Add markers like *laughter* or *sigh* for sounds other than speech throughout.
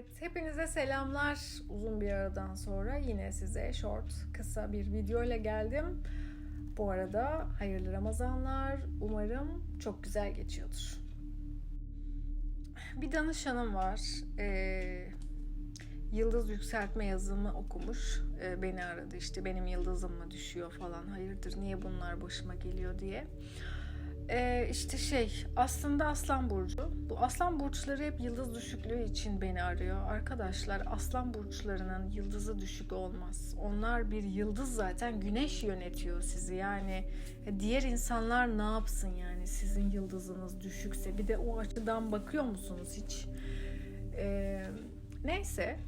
Evet, hepinize selamlar. Uzun bir aradan sonra yine size short, kısa bir video ile geldim. Bu arada hayırlı Ramazanlar. Umarım çok güzel geçiyordur. Bir danışanım var. Ee, yıldız yükseltme yazımı okumuş. Ee, beni aradı işte benim yıldızım mı düşüyor falan. Hayırdır niye bunlar başıma geliyor diye. Ee, işte şey aslında Aslan Burcu. Bu Aslan Burçları hep yıldız düşüklüğü için beni arıyor. Arkadaşlar Aslan Burçlarının yıldızı düşük olmaz. Onlar bir yıldız zaten güneş yönetiyor sizi. Yani diğer insanlar ne yapsın yani sizin yıldızınız düşükse. Bir de o açıdan bakıyor musunuz hiç? Ee, neyse.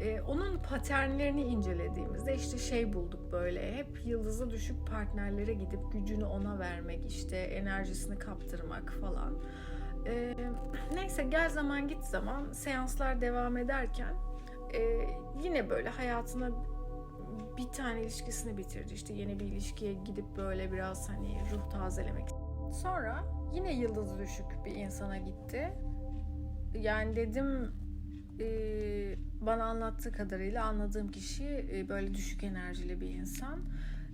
Ee, onun paternlerini incelediğimizde işte şey bulduk böyle hep yıldızı düşük partnerlere gidip gücünü ona vermek işte enerjisini kaptırmak falan. Ee, neyse gel zaman git zaman seanslar devam ederken e, yine böyle hayatına bir tane ilişkisini bitirdi işte yeni bir ilişkiye gidip böyle biraz hani ruh tazelemek. Sonra yine yıldızı düşük bir insana gitti. Yani dedim e, bana anlattığı kadarıyla anladığım kişi e, böyle düşük enerjili bir insan.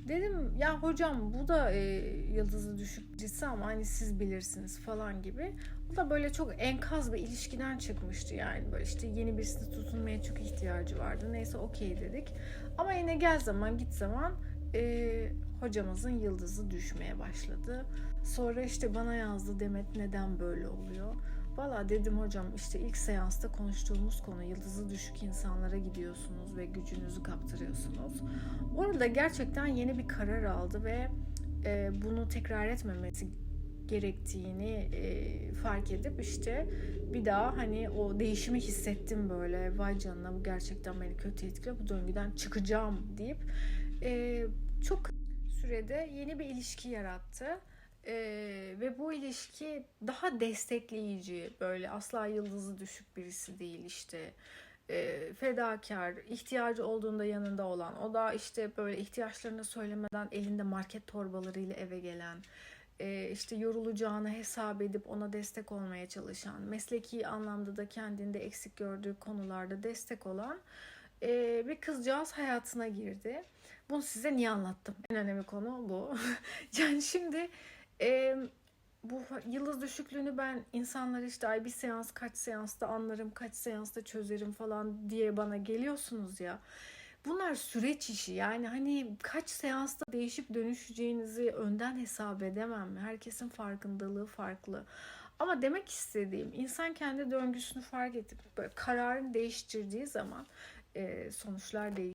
Dedim ya hocam bu da e, yıldızı düşük birisi ama hani siz bilirsiniz falan gibi. O da böyle çok enkaz bir ilişkiden çıkmıştı yani böyle işte yeni birisine tutunmaya çok ihtiyacı vardı. Neyse okey dedik. Ama yine gel zaman git zaman e, hocamızın yıldızı düşmeye başladı. Sonra işte bana yazdı Demet neden böyle oluyor? Valla dedim hocam işte ilk seansta konuştuğumuz konu yıldızı düşük insanlara gidiyorsunuz ve gücünüzü kaptırıyorsunuz. Orada gerçekten yeni bir karar aldı ve e, bunu tekrar etmemesi gerektiğini e, fark edip işte bir daha hani o değişimi hissettim böyle vay canına bu gerçekten beni kötü etkiliyor bu döngüden çıkacağım deyip e, çok sürede yeni bir ilişki yarattı. Ee, ve bu ilişki daha destekleyici böyle asla yıldızı düşük birisi değil işte e, fedakar ihtiyacı olduğunda yanında olan o da işte böyle ihtiyaçlarını söylemeden elinde market torbalarıyla eve gelen e, işte yorulacağını hesap edip ona destek olmaya çalışan mesleki anlamda da kendinde eksik gördüğü konularda destek olan e, bir kızcağız hayatına girdi. Bunu size niye anlattım? En önemli konu bu. *laughs* yani şimdi e, bu yıldız düşüklüğünü ben insanlar işte ay bir seans kaç seansta anlarım, kaç seansta çözerim falan diye bana geliyorsunuz ya. Bunlar süreç işi yani hani kaç seansta değişip dönüşeceğinizi önden hesap edemem. Herkesin farkındalığı farklı. Ama demek istediğim insan kendi döngüsünü fark edip kararını değiştirdiği zaman sonuçlar değişiyor.